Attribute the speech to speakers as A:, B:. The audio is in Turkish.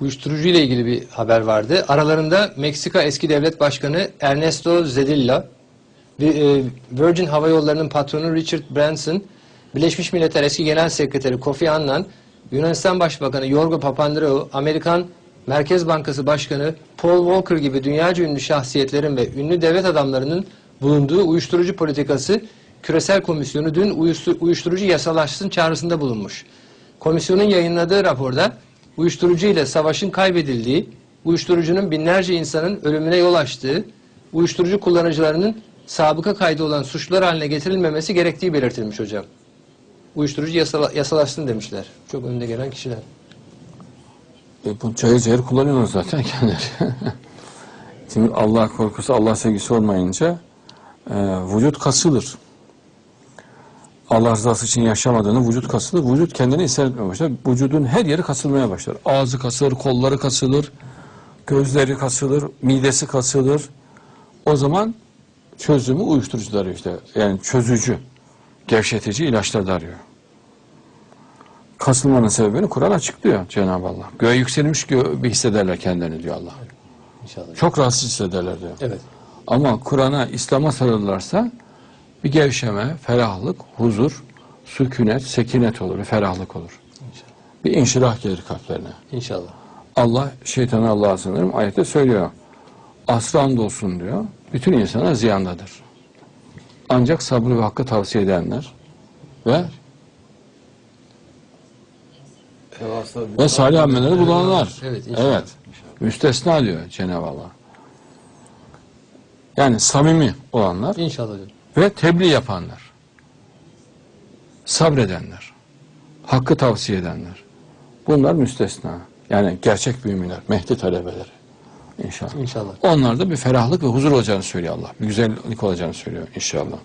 A: uyuşturucu ile ilgili bir haber vardı. Aralarında Meksika eski devlet başkanı Ernesto Zedillo, vi- e, Virgin Hava Yolları'nın patronu Richard Branson, Birleşmiş Milletler eski genel sekreteri Kofi Annan, Yunanistan Başbakanı Yorgo Papandreou, Amerikan Merkez Bankası Başkanı Paul Walker gibi dünyaca ünlü şahsiyetlerin ve ünlü devlet adamlarının bulunduğu uyuşturucu politikası küresel komisyonu dün uyuştu- uyuşturucu yasalaşsın çağrısında bulunmuş. Komisyonun yayınladığı raporda uyuşturucu ile savaşın kaybedildiği, uyuşturucunun binlerce insanın ölümüne yol açtığı, uyuşturucu kullanıcılarının sabıka kaydı olan suçlular haline getirilmemesi gerektiği belirtilmiş hocam. Uyuşturucu yasala, yasalaşsın demişler. Çok önde gelen kişiler.
B: E, bu cayır cayır kullanıyorlar zaten kendileri. Şimdi Allah korkusu, Allah sevgisi olmayınca e, vücut kasılır. Allah rızası için yaşamadığını vücut kasılır. Vücut kendini hissetmeye başlar. Vücudun her yeri kasılmaya başlar. Ağzı kasılır, kolları kasılır, gözleri kasılır, midesi kasılır. O zaman çözümü uyuşturucular arıyor işte. Yani çözücü, gevşetici ilaçlar da arıyor. Kasılmanın sebebini Kur'an açıklıyor Cenab-ı Allah. Göğe yükselmiş gibi hissederler kendilerini diyor Allah.
A: İnşallah.
B: Çok rahatsız hissederler diyor.
A: Evet.
B: Ama Kur'an'a, İslam'a sarılırlarsa bir gevşeme, ferahlık, huzur, sükunet, sekinet olur, bir ferahlık olur. Bir inşirah gelir kalplerine.
A: İnşallah.
B: Allah, şeytanı Allah'a sığınırım ayette söylüyor. Aslı andolsun diyor. Bütün insana ziyandadır. Ancak sabrı ve hakkı tavsiye edenler ve ve salih amelleri bulanlar.
A: Evet, inşallah.
B: Evet. Müstesna diyor Cenab-ı Allah. Yani samimi olanlar
A: İnşallah hocam.
B: Ve tebliğ yapanlar. Sabredenler. Hakkı tavsiye edenler. Bunlar müstesna. Yani gerçek müminler, Mehdi talebeleri. İnşallah.
A: İnşallah.
B: Onlarda bir ferahlık ve huzur olacağını söylüyor Allah. Bir güzellik olacağını söylüyor inşallah.